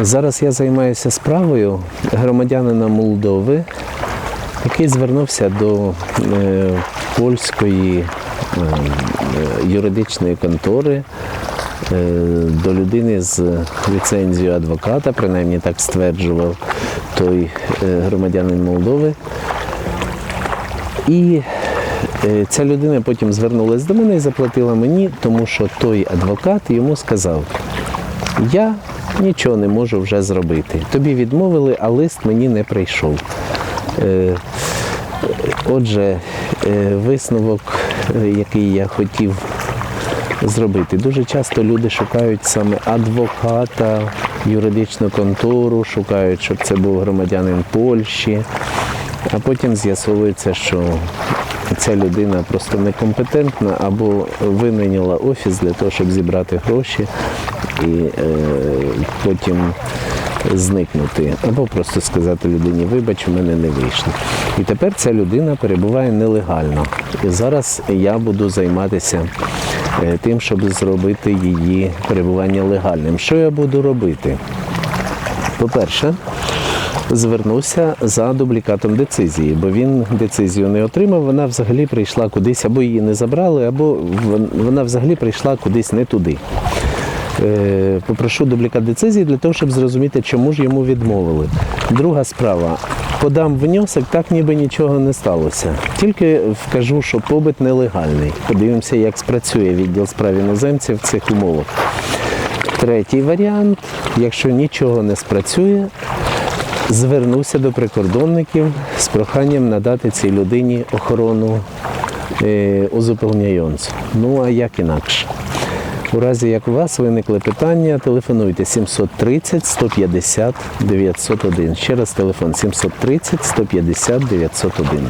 Зараз я займаюся справою громадянина Молдови, який звернувся до е, польської е, юридичної контори, е, до людини з ліцензією адвоката, принаймні так стверджував той громадянин Молдови. І ця людина потім звернулася до мене і заплатила мені, тому що той адвокат йому сказав, я нічого не можу вже зробити. Тобі відмовили, а лист мені не прийшов. Е, Отже, е, висновок, е, який я хотів зробити. Дуже часто люди шукають саме адвоката, юридичну контору, шукають, щоб це був громадянин Польщі, а потім з'ясовується, що ця людина просто некомпетентна або винайняла офіс для того, щоб зібрати гроші і е, потім зникнути, або просто сказати людині, вибач, у мене не вийшло. І тепер ця людина перебуває нелегально. І зараз я буду займатися е, тим, щоб зробити її перебування легальним. Що я буду робити? По-перше, звернувся за дублікатом децизії, бо він децизію не отримав, вона взагалі прийшла кудись, або її не забрали, або вона взагалі прийшла кудись не туди. Е, Попрошу дублікат децизії для того, щоб зрозуміти, чому ж йому відмовили. Друга справа. Подам внесок, так ніби нічого не сталося. Тільки вкажу, що побит нелегальний. Подивимося, як спрацює відділ справ іноземців в цих умовах. Третій варіант, якщо нічого не спрацює, звернуся до прикордонників з проханням надати цій людині охорону е, узупевняйонцю. Ну а як інакше? У разі як у вас виникли питання, телефонуйте 730 150 901. Ще раз телефон 730 150 901.